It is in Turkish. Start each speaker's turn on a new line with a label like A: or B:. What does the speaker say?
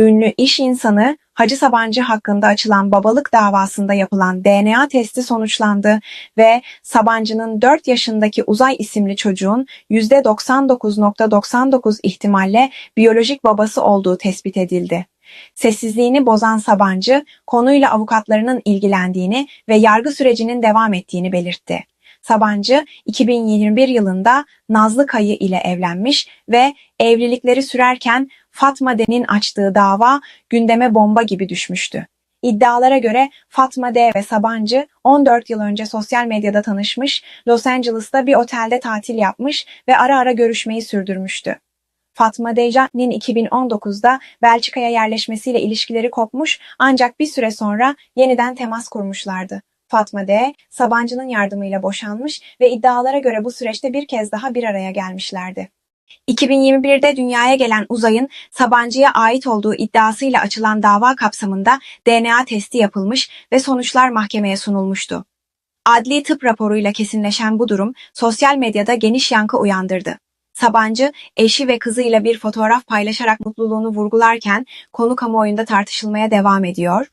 A: ünlü iş insanı Hacı Sabancı hakkında açılan babalık davasında yapılan DNA testi sonuçlandı ve Sabancı'nın 4 yaşındaki Uzay isimli çocuğun %99.99 ihtimalle biyolojik babası olduğu tespit edildi. Sessizliğini bozan Sabancı, konuyla avukatlarının ilgilendiğini ve yargı sürecinin devam ettiğini belirtti. Sabancı, 2021 yılında Nazlı Kayı ile evlenmiş ve evlilikleri sürerken Fatma D'nin açtığı dava gündeme bomba gibi düşmüştü. İddialara göre Fatma D ve Sabancı 14 yıl önce sosyal medyada tanışmış, Los Angeles'ta bir otelde tatil yapmış ve ara ara görüşmeyi sürdürmüştü. Fatma Dejan'ın 2019'da Belçika'ya yerleşmesiyle ilişkileri kopmuş ancak bir süre sonra yeniden temas kurmuşlardı. Fatma D, Sabancı'nın yardımıyla boşanmış ve iddialara göre bu süreçte bir kez daha bir araya gelmişlerdi. 2021'de dünyaya gelen Uzay'ın Sabancı'ya ait olduğu iddiasıyla açılan dava kapsamında DNA testi yapılmış ve sonuçlar mahkemeye sunulmuştu. Adli tıp raporuyla kesinleşen bu durum sosyal medyada geniş yankı uyandırdı. Sabancı, eşi ve kızıyla bir fotoğraf paylaşarak mutluluğunu vurgularken konu kamuoyunda tartışılmaya devam ediyor.